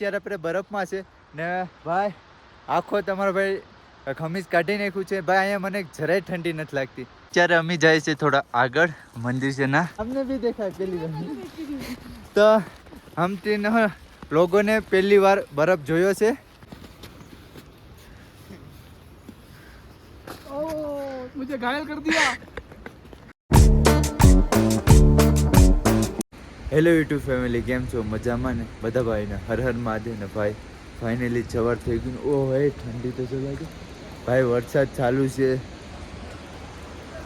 અત્યારે આપણે બરફમાં છે ને ભાઈ આખો તમારો ભાઈ ખમીજ કાઢી નાખ્યું છે ભાઈ અહીંયા મને જરાય ઠંડી નથી લાગતી અત્યારે અમે જાય છે થોડા આગળ મંદિર છે ના અમને બી દેખાય પેલી તો હમ તીન લોકોને પહેલી વાર બરફ જોયો છે मुझे घायल कर दिया હેલો યુટ્યુબ ફેમિલી કેમ છો? મજામાં ને? બધા ભાઈને હર હર મહાદેવ ને ભાઈ. ફાઇનલી સવાર થઈ ગયું ઓ ભાઈ ઠંડી તો જો લાગે. ભાઈ વરસાદ ચાલુ છે.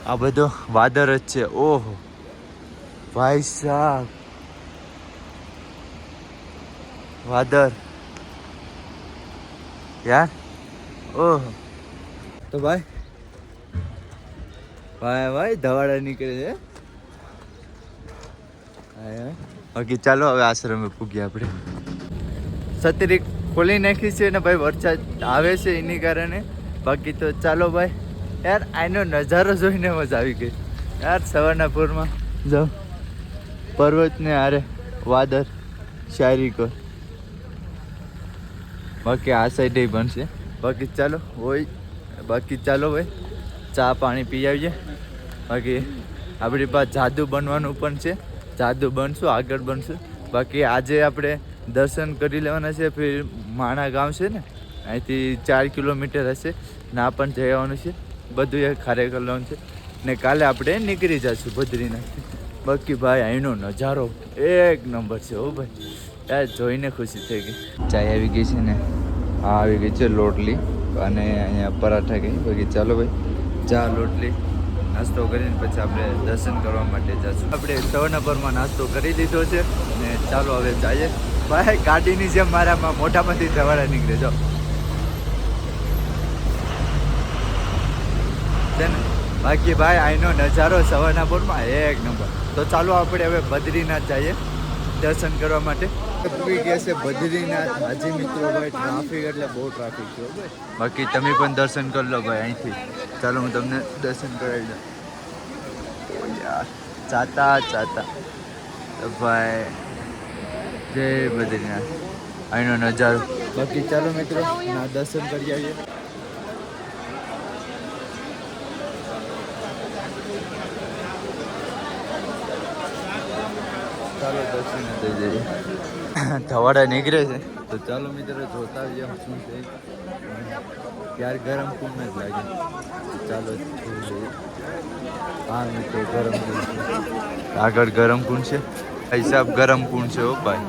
આ બધો વાદળ જ છે. ઓહો. ભાઈ સાહેબ વાદળ. યાર? ઓહો. તો ભાઈ? ભાઈ ભાઈ ધવાડા નીકળે છે. હા, બાકી ચાલો હવે આશ્રમે પૂગ્યા આપણે. સતરી ખોલી નાખી છે ને ભાઈ વરસાદ આવે છે એની કારણે. બાકી તો ચાલો ભાઈ, યાર આનો નજારો જોઈને મજા આવી ગઈ. યાર સવારના પૂરમાં, જાઓ. પર્વતને આરે વાદર શાયરી કર બાકી આ સાઈડે બનશે. બાકી ચાલો, હોય. બાકી ચાલો ભાઈ, ચા પાણી પી આવીએ બાકી આપણી પાસે જાદુ બનવાનું પણ છે. જાદુ બનશું, આગળ બનશું. બાકી આજે આપણે દર્શન કરી લેવાના છે, ફિર માણા ગામ છે ને, અહીંથી ચાર કિલોમીટર હશે, ના પણ જઈ આવવાનું છે. બધું એ ખરેખર લોન છે. ને કાલે આપણે નીકળી જઈશું બદ્રીનાથ. બાકી ભાઈ, અહીંનો નજારો એક નંબર છે હો ભાઈ. યાર, જોઈને ખુશી થઈ ગઈ. ચાય આવી ગઈ છે ને? આ આવી ગઈ છે લોટલી. અને અહીંયા પરાઠા ગઈ બાકી ચાલો ભાઈ, ચા, લોટલી. નાસ્તો કરીને પછી આપણે દર્શન કરવા માટે જઈશું આપણે પરમાં નાસ્તો કરી લીધો છે ને ચાલો હવે જઈએ ભાઈ, ગાડીની જેમ મારામાં મોઢામાંથી ધવાડા નીકળે, જો. છે બાકી ભાઈ અહીંનો નજારો સવારના એક નંબર. તો ચાલો આપણે હવે બદ્રીનાથ જઈએ દર્શન કરવા માટે. પૂરી ગયા છે બદ્રીનાથ હાજી મિત્રો ભાઈ ટ્રાફિક એટલે બહુ ટ્રાફિક છે બાકી તમે પણ દર્શન કરી લો ભાઈ અહીંથી. ચાલો હું તમને દર્શન કરાવી દઉં. યાર ચાતા ચાતા. ભાઈ જય બદ્રીનાથ. અહીંનો નજારો. બાકી ચાલો મિત્રો ના દર્શન કરી આવીએ. ચાલો દર્શન થઈ જઈએ ધવાડા નીકળે છે. તો ચાલો મિત્રો જોતા આવીએ શું છે. ત્યાર ગરમ કુંડ જ લાગે. ચાલો જોઈ લઈએ. હા મિત્રો ગરમ કુંડ છે. આગળ ગરમ કુંડ છે. હિસાબ ગરમ કુંડ છે ઓ ભાઈ.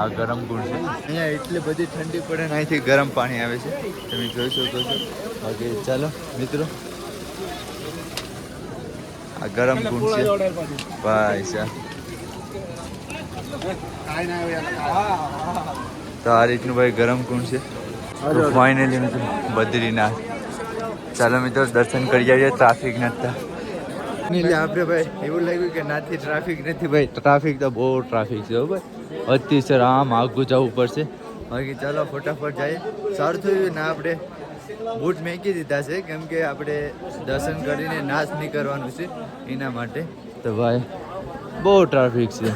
આ ગરમ કુંડ છે. અહીંયા એટલી બધી ઠંડી પડે ને અહીંથી ગરમ પાણી આવે છે. તમે જોઈ શકો છો બાકી ચાલો મિત્રો. આ ગરમ કુંડ છે. ભાઈ સાહેબ. તો આ રીતનું ભાઈ ગરમ કુંડ છે. ફાઇનલી બદ્રીનાથ. ચાલો મિત્રો દર્શન કરી આવીએ ટ્રાફિક નતા એટલે આપણે ભાઈ એવું લાગ્યું કે નાથી ટ્રાફિક નથી ભાઈ. ટ્રાફિક તો બહુ ટ્રાફિક છે ભાઈ. અતિશય આમ આગું જવું પડશે. બાકી ચાલો ફટાફટ જઈએ. સારું થયું ને આપણે બૂટ મેકી દીધા છે કેમ કે આપણે દર્શન કરીને નાશ નહીં કરવાનું છે એના માટે. તો ભાઈ બહુ ટ્રાફિક છે.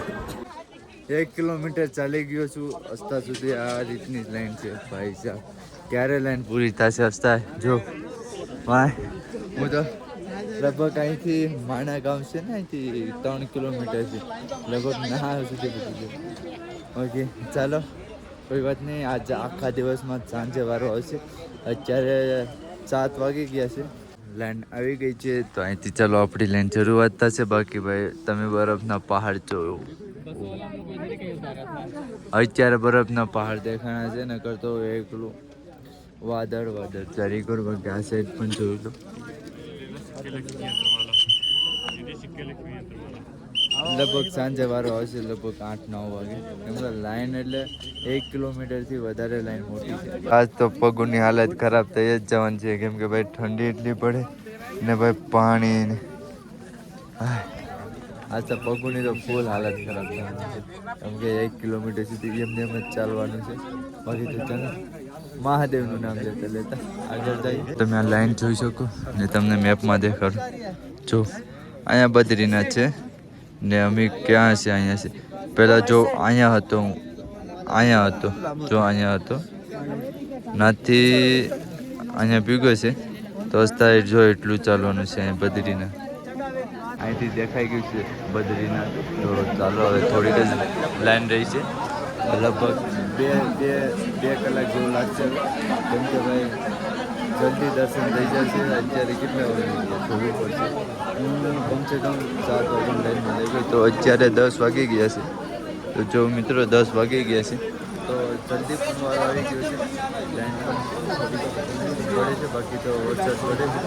એક કિલોમીટર ચાલી ગયો છું. અસ્તા સુધી આ રીતની જ લાઈન છે. ભાઈ સાહેબ ક્યારે લાઈન પૂરી થશે અસ્તા? જો ભાઈ હું તો લગભગ અહીંથી માણા ગામ છે ને, અહીંથી ત્રણ કિલોમીટર છે. લગભગ ના સુધી પહોંચી ઓકે, ચાલો. કોઈ વાત નહીં. આજ આખા દિવસમાં સાંજે વારો આવશે. અત્યારે સાત વાગી ગયા છે. લાઈન આવી ગઈ છે. તો અહીંથી ચાલો, આપણી લાઈન શરૂઆત થશે. બાકી ભાઈ, તમે બરફના પહાડ જોયો અત્યારે બરફના પહાડ દેખાણા છે ને કરતો એકલું. વાદળ વાદળ. ચારીકોર બાકી આ સાઈડ પણ જોયું લો. લગભગ સાંજે વારો આવશે, લગભગ આઠ, નવ વાગે. કેમ કે લાઈન એટલે એક કિલોમીટરથી વધારે લાઈન મોટી છે. આજ તો પગોની હાલત ખરાબ થઈ જ જવાની છે. કેમ કે ભાઈ ઠંડી એટલી પડે ને ભાઈ પાણી ને. આજ તો પગોની તો ફૂલ હાલત ખરાબ થવાની કેમ કે એક કિલોમીટર સુધી એમને એમ જ ચાલવાનું છે. બાકી તો ચાલે. મહાદેવનું નામ લેતા લેતા આગળ જઈએ. તમે આ લાઈન જોઈ શકો ને તમને મેપમાં દેખાડું. જો, અહીંયા બદ્રીનાથ છે ને અમે ક્યાં છે? અહીંયા છે. પહેલાં જો અહીંયા હતો હું. અહીંયા હતો. જો અહીંયા હતો. નાથી અહીંયા ભીગો છે. તો અત્યારે જો એટલું ચાલવાનું છે અહીંયા બદ્રીનાથ. અહીંથી દેખાઈ ગયું છે બદ્રીનાથ. તો ચાલો, હવે થોડીક જ લાઈન રહી છે. લગભગ બે બે બે કલાક જેવું લાગશે. કેમ કે ભાઈ, જલ્દી દર્શન થઈ જશે. અત્યારે કેટલા વાગે જોવું પડશે હું કમસે કમ સાત વાગે લાઈનમાં લઈ ગયો. તો અત્યારે દસ વાગી ગયા છે. તો જો મિત્રો, દસ વાગી ગયા છે. જલ્દી પણ વાર આવી ગયો છે. લાઈન પણ પડે છે, બાકી તો વરસાદ પડે છે.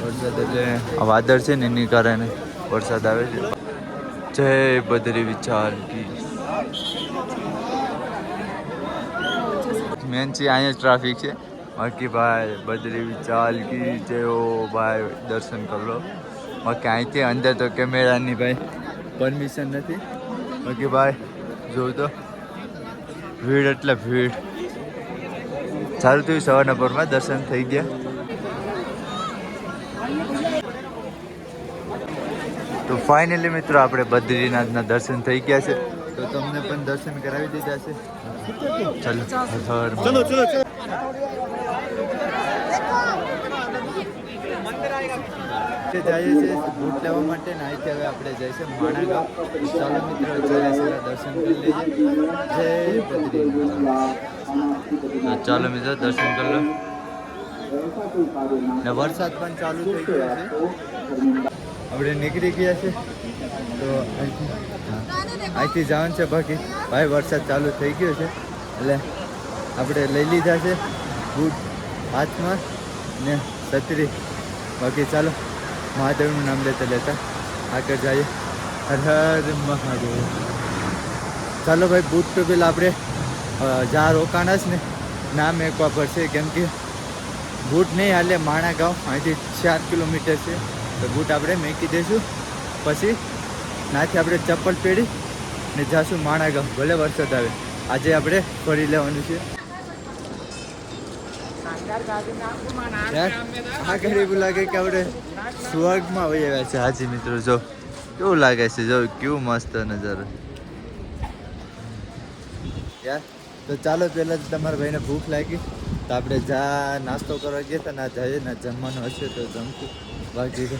વરસાદ એટલે વાદળ છે ને, એની કારણે વરસાદ આવે છે. જય બદરી વિચાર કી. મેન છે અહીંયા ટ્રાફિક છે. બાકી ભાઈ, બદરી વિચાર કી જયો ભાઈ દર્શન કરી લો. બાકી અહીંથી અંદર તો કેમેરાની ભાઈ પરમિશન નથી. બાકી ભાઈ જોઉં તો? ભીડ એટલે ભીડ. સારું થયું સવારના પરમાં દર્શન થઈ ગયા. તો ફાઇનલી મિત્રો આપણે બદ્રીનાથના દર્શન થઈ ગયા છે. તો તમને પણ દર્શન કરાવી દીધા છે. ચલો ચલો. છીએ. બૂટ લેવા માટે ને અહીંથી હવે આપણે જઈશું માણાગાંવ ચાલો મિત્રો જય દર્શન કરી લઈએ જય બદ્રી ચાલો મિત્રો દર્શન કરી લો. ને વરસાદ પણ ચાલુ થઈ ગયો છે. આપણે નીકળી ગયા છે તો અહીંથી જવાનું છે બાકી. ભાઈ વરસાદ ચાલુ થઈ ગયો છે. એટલે આપણે લઈ લીધા છે બૂટ હાથમાં ને છત્રી. બાકી ચાલો. મહાદેવનું નામ લેતા લેતા આગળ જઈએ. હર હર મહાદેવ. ચાલો ભાઈ બુટ તો પેલા આપણે જ્યાં રોકાણા છે ને. નામ એકવા પડશે કેમ કે બૂટ નહીં, હાલે માણા ગાંવ, અહીંથી ચાર કિલોમીટર છે. તો બૂટ આપણે મેકી દઈશું. પછી નાથી આપણે ચપ્પલ પહેરી ને જાશું માણા ગાંવ, ભલે વરસાદ આવે. આજે આપણે ફરી લેવાનું છે. આગળ એવું લાગે કે આપણે સ્વર્ગમાં વહી આવ્યા છે, હાજી મિત્રો, જો. કેવું લાગે છે, જો, કેવું મસ્ત નજારો. યાર, તો ચાલો, પહેલાં તમારા ભાઈને ભૂખ લાગી. તો આપણે જા, નાસ્તો કરવા ગયા હતા, ના જઈએ, ના જમવાનું હશે તો જમશું. બાકી તો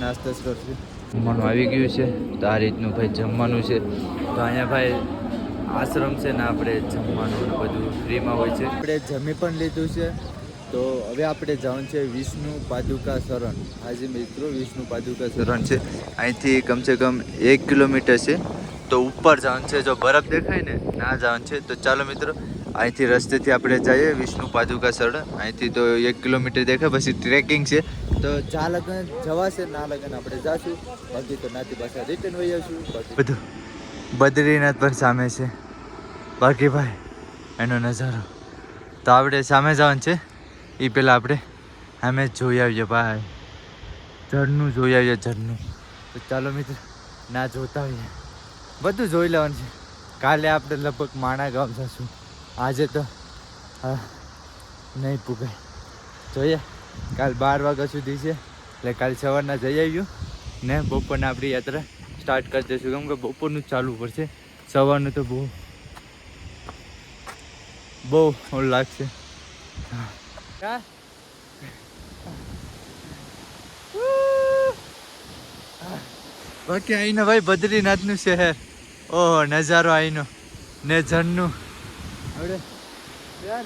નાસ્તો જ કરશું. જમવાનું આવી ગયું છે, તો આ રીતનું ભાઈ જમવાનું છે. તો અહીંયા ભાઈ આશ્રમ છે ને આપણે જમવાનું બધું ફ્રીમાં હોય છે. આપણે જમી પણ લીધું છે. તો હવે આપણે જવાનું છે વિષ્ણુ પાદુકા શરણ. આજે મિત્રો વિષ્ણુ પાદુકા શરણ છે. અહીંથી કમસે કમ એક કિલોમીટર છે. તો ઉપર જવાનું છે. જો બરફ દેખાય ને ના જવાનું છે. તો ચાલો મિત્રો અહીંથી રસ્તેથી આપણે જઈએ વિષ્ણુ પાદુકા શરણ. અહીંથી તો એક કિલોમીટર દેખાય પછી ટ્રેકિંગ છે. તો જા લગન જવાશે ના લગન આપણે જાશું. બાકી તો નાથી પાછા રિટર્ન વહી આવશું. બધું બદ્રીનાથ પણ સામે છે. બાકી ભાઈ, એનો નજારો. તો આપણે સામે જવાનું છે. એ પહેલાં આપણે અમે જોઈ આવીએ ભાઈ. ઝરનું જોઈ આવીએ ઝરનું તો ચાલો મિત્ર, ના જોતા હોઈએ. બધું જોઈ લેવાનું છે. કાલે આપણે લગભગ માણા ગામ જશું. આજે તો નહીં પૂગે જોઈએ, કાલ બાર વાગ્યા સુધી છે. એટલે કાલ સવારના જઈ આવ્યું ને બપોરના આપણી યાત્રા. સ્ટાર્ટ કરી દઈશું કેમ કે બપોરનું જ ચાલવું પડશે. સવારનું તો બહુ બહુ ઓલું લાગશે. બાકી અહીંનો ભાઈ બદ્રીનાથનું શહેર. ઓહો નજારો અહીંનો ને ઝરનું હવે યાર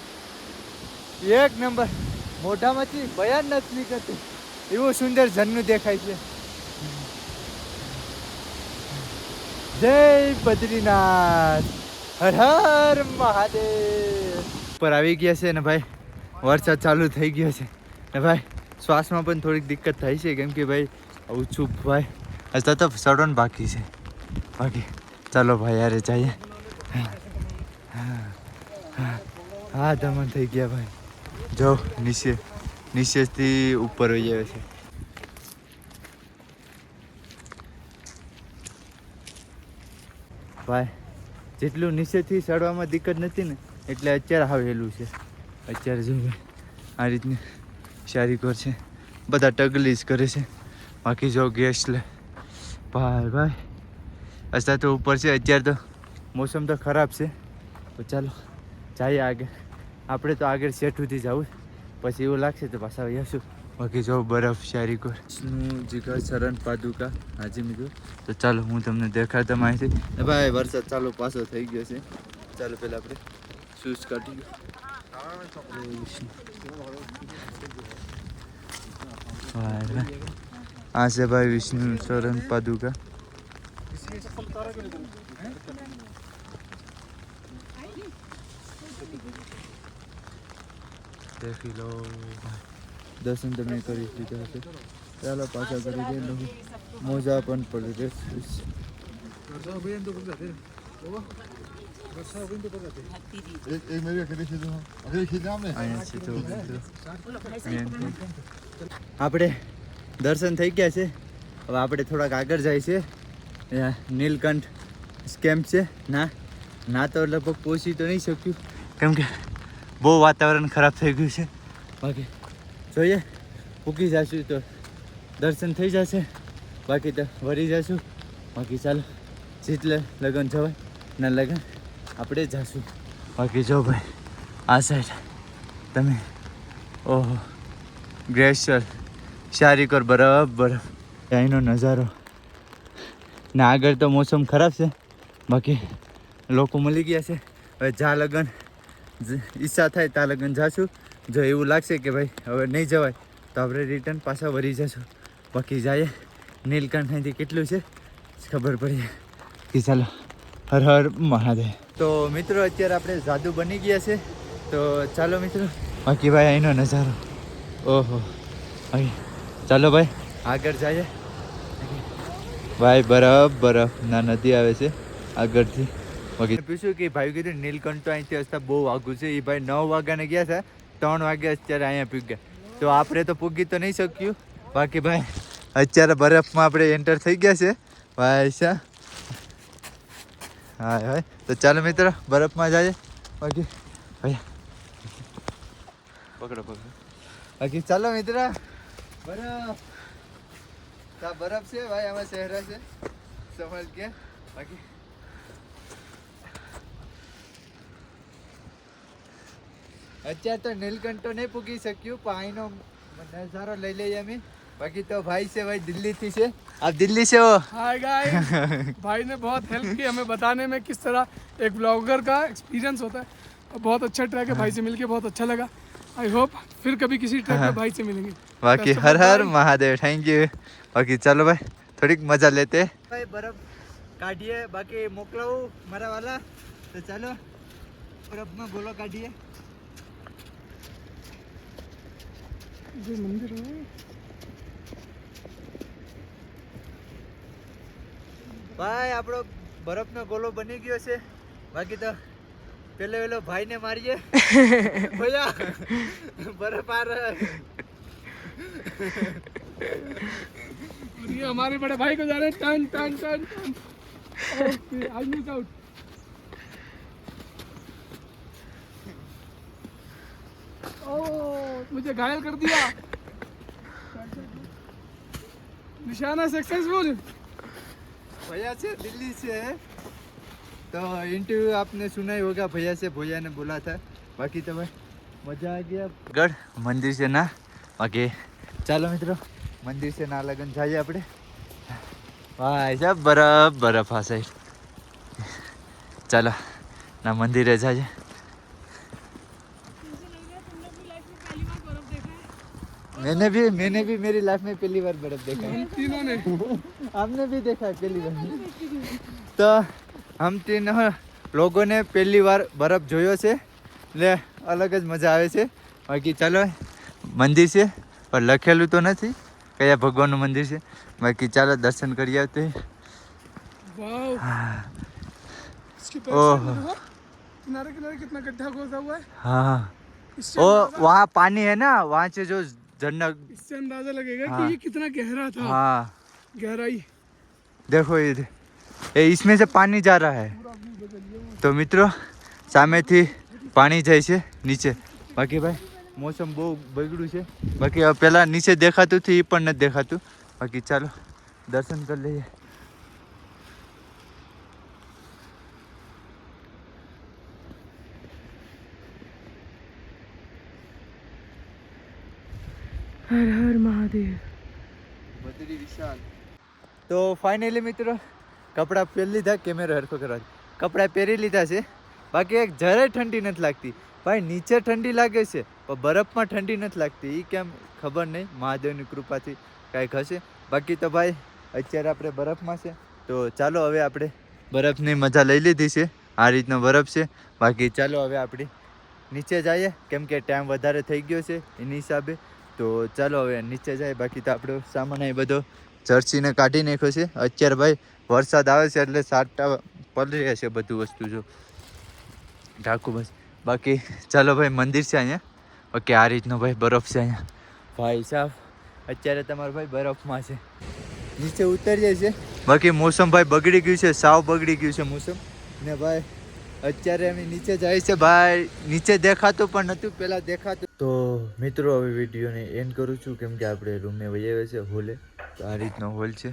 એક નંબર. મોઢામાંથી બયાન નથી નીકળતું. એવું સુંદર ઝરનું દેખાય છે. જય બદ્રીનાથ હર હર મહાદેવ ઉપર આવી ગયા છે ને ભાઈ વરસાદ ચાલુ થઈ ગયો છે ને ભાઈ શ્વાસમાં પણ થોડીક દિક્કત થાય છે કેમ કે ભાઈ આવું ભાઈ હજુ તો સડન બાકી છે બાકી ચાલો ભાઈ યારે જઈએ હા દમન થઈ ગયા ભાઈ જો નીચે નીચેથી ઉપર હોઈ જાય છે ભાઈ, જેટલું નીચેથી ચડવામાં દિક્કત નથી ને, એટલે અત્યારે આવેલું છે. અત્યારે જો આ રીતની સારી ઘર છે. બધા ટગલી જ કરે છે. બાકી જો ગેસ લે. ભાઈ ભાઈ અત્યારે તો ઉપર છે, અત્યારે તો મોસમ તો ખરાબ છે. તો ચાલો, જઈએ આગળ. આપણે તો આગળ સુધી જવું પછી એવું લાગશે તો પાછા જઈશું બાકી જો બરફ ચારીકોરનું જીગર શરણ પાદુકા? હાજી મિત્રો. તો ચાલો હું તમને દેખાડતા માહિતી. ભાઈ વરસાદ ચાલુ પાછો થઈ ગયો છે. ચાલો પહેલાં આપણે શૂઝ કાઢી ભાઈ ભાઈ આ છે ભાઈ વિષ્ણુ શરણ પાદુકા. દેખી લો. દર્શન તમે કરી લીધા હશે ચાલો પાછા કરી દે મોજા પણ પડી. આપણે દર્શન થઈ ગયા છે. હવે આપણે થોડાક આગળ જાય છે. નીલકંઠ સ્કેમ્પ છે. ના ના તો લગભગ પહોંચી તો નહીં શક્યું. કેમ કે બહુ વાતાવરણ ખરાબ થઈ ગયું છે. બાકી જોઈએ. પૂકી જશું તો દર્શન થઈ જશે. બાકી તો વળી જશું. બાકી ચાલો જીતલે લગ્ન જવાય. ના લગ્ન, આપણે જશું. બાકી જો ભાઈ, આ સાઈડ તમે. ઓહો ગ્લેશિયર શારીકર બરાબર. બરફ અહીંનો નજારો. ને, આગળ તો મોસમ ખરાબ છે. બાકી લોકો મળી ગયા છે. હવે જા લગ્ન. ઈચ્છા થાય ત્યાં લગ્ન જાશું. જો એવું લાગશે કે ભાઈ, હવે નહીં જવાય, તો આપણે રિટર્ન પાછા વળી જશું. બાકી જઈએ નીલકંઠ અહીંથી કેટલું છે? ખબર પડી. કે ચાલો, હર હર મહાદેવ. તો મિત્રો, અત્યારે આપણે જાદુ બની ગયા છે. તો ચાલો મિત્રો, બાકી ભાઈ, અહીંનો નજારો. ઓહો. અહીં. ચાલો ભાઈ, આગળ જઈએ. ભાઈ, બરફ બરફ. ના, નદી આવે છે આગળથી. બાકી પૂછ્યું કે ભાઈ, કીધું નીલકંઠ તો અહીંથી હસતા બહુ વાગું છે. એ ભાઈ નવ વાગ્યાને ગયા છે. ત્રણ વાગે અત્યારે અહીંયા પૂગ્યા. તો આપણે તો પૂગી તો નહીં શક્યું. બાકી ભાઈ અત્યારે બરફમાં આપણે એન્ટર થઈ ગયા છે. ભાઈ સા હા ભાઈ તો ચાલો મિત્ર બરફમાં જઈએ બાકી ભાઈ. પકડો પકડો. બાકી ચાલો મિત્ર. બરફ. બરફ છે ભાઈ આમાં શહેરા છે. સમજ કે? બાકી અત્યારે તો નીલકંઠ તો નહીં પૂગી શક્યું પણ અહીંનો નજારો લઈ લઈએ અમે બાકી તો ભાઈ છે ભાઈ દિલ્હીથી છે આપ દિલ્હી से हो हाय गाइस भाई ने बहुत हेल्प की हमें बताने में किस तरह एक ब्लॉगर का एक्सपीरियंस होता है और बहुत अच्छा ट्रैक है भाई से मिलके बहुत अच्छा लगा आई होप फिर कभी किसी ट्रैक में भाई से मिलेंगे બાકી હર હર મહાદેવ થેન્ક યુ બાકી ચાલો ભાઈ થોડીક મજા લેતે ભાઈ બરફ કાઢીએ બાકી મોકલાવું મારા વાલા તો ચાલો બરફમાં ગોલો કાઢીએ ये मंदिर है ભાઈ આપણો બરફનો ગોલો બની ગયો છે બાકી તો પેલો પેલો ભાઈને મારીએ ભૈયા બરફ આ રહા હૈ. और ये हमारे बड़े भाई को जा रहे हैं ton ton ton ton okay I miss out मुझे घायल कर दिया निशाना सक्सेसफुल भैया से दिल्ली से है तो इंटरव्यू आपने सुना ही होगा भैया से भैया ने बोला था बाकी तो भाई मजा आ गया गढ़ મંદિર છે ના બાકી ચાલો મિત્રો મંદિર છે ના લગન જઈએ આપણે ભાઈ સાહેબ બરફ બરફ આ સાઈડ ચાલો ના મંદિરે જઈએ मैंने भी मैंने भी मेरी लाइफ में पहली बार बर्फ देखा है। तीनों ने। आपने भी देखा है पहली बार। તો આમ ત્રણ લોકોને પહેલી વાર બરફ જોયો છે એટલે અલગ જ મજા આવે છે બાકી ચાલો મંદિર છે પણ લખેલું તો નથી કયા ભગવાનનું મંદિર છે. બાકી ચાલો દર્શન કરી આવતી ઓહો। किनारे किनारे कितना गड्ढा खोदा हुआ है। हाँ ओ वहाँ पानी है ना वहाँ से जो झरना इससे अंदाजा लगेगा हाँ। कि ये कितना गहरा था हाँ गहराई देखो इधर ये इसमें से पानी जा रहा है पूरा व्यू बदल गया તો મિત્રો સામેથી પાણી જાય છે નીચે બાકી ભાઈ મોસમ બહુ બગડ્યું છે બાકી હવે પહેલાં નીચે દેખાતું હતું એ પણ નથી દેખાતું બાકી ચાલો દર્શન કરી લઈએ હર હર મહાદેવ. બદરી વિશાલ. તો ફાઇનલી મિત્રો, કપડાં પહેરી લીધા કેમેરો હરખો કરવા કપડાં પહેરી લીધા છે. બાકી એક જરાય ઠંડી નથી લાગતી. ભાઈ, નીચે ઠંડી લાગે છે, પણ બરફમાં ઠંડી નથી લાગતી. એ કેમ ખબર નહીં, મહાદેવની કૃપાથી કાંઈક હશે. બાકી તો ભાઈ, અત્યારે આપણે બરફમાં છે. તો ચાલો હવે આપણે બરફની મજા લઈ લીધી છે. આ રીતનો બરફ છે. બાકી ચાલો હવે આપણે નીચે જઈએ. કેમ કે ટાઈમ વધારે થઈ ગયો છે. એની હિસાબે તો ચાલો હવે નીચે જાય, બાકી તો આપણો સામાન એ બધો જર્સીને કાઢી નાખ્યો છે. અત્યારે ભાઈ વરસાદ આવે છે એટલે સાટા પલળી રહેશે બધું વસ્તુ જો. ઢાંકું બસ. બાકી ચાલો ભાઈ મંદિર છે અહીંયા. ઓકે, આ રીતનો ભાઈ બરફ છે અહીંયા. ભાઈ સાહેબ અત્યારે તમારો ભાઈ બરફમાં છે. નીચે ઉતરીએ છે. બાકી મોસમ ભાઈ બગડી ગયું છે, સાવ બગડી ગયું છે મોસમ. ને ભાઈ અત્યારે અમે નીચે જાય છે ભાઈ, નીચે દેખાતું પણ નહોતું પહેલાં દેખાતું. તો મિત્રો, હવે વિડીયોને એન્ડ કરું છું. કેમ કે આપણે રૂમે આવ્યા છે હોલે. તો આ રીતનો હોલ છે.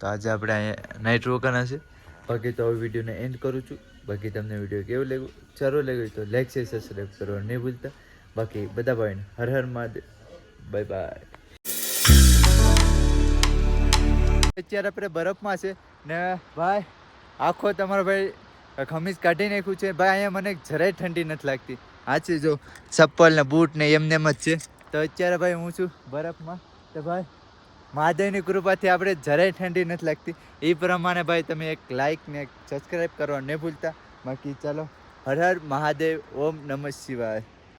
તો આજે આપણે અહીંયા નાઇટ રોકાના છે. બાકી તો હવે વિડીયોને એન્ડ કરું છું. બાકી તમને વીડિયો કેવું લાગ્યું? સારો લાગ્યું તો લાઈક છે સબસ્ક્રાઈબ કરવા નહીં ભૂલતા. બાકી બધા ભાઈને હર હર મહાદેવ. બાય બાય અત્યારે આપણે બરફમાં છે. ને ભાઈ, આખો તમારો ભાઈ ખમીસ કાઢી નાખ્યું છે. ભાઈ, અહીંયા મને જરાય ઠંડી નથી લાગતી. સાચી જો ચપ્પલ ને બૂટ ને એમને જ છે. તો અત્યારે ભાઈ હું છું બરફમાં. તો ભાઈ, મહાદેવની કૃપાથી આપણે જરાય ઠંડી નથી લાગતી. એ પ્રમાણે ભાઈ તમે એક લાઇક ને એક સબસ્ક્રાઈબ કરવા નહીં ભૂલતા. બાકી ચાલો, હર હર મહાદેવ, ઓમ નમઃ શિવાય.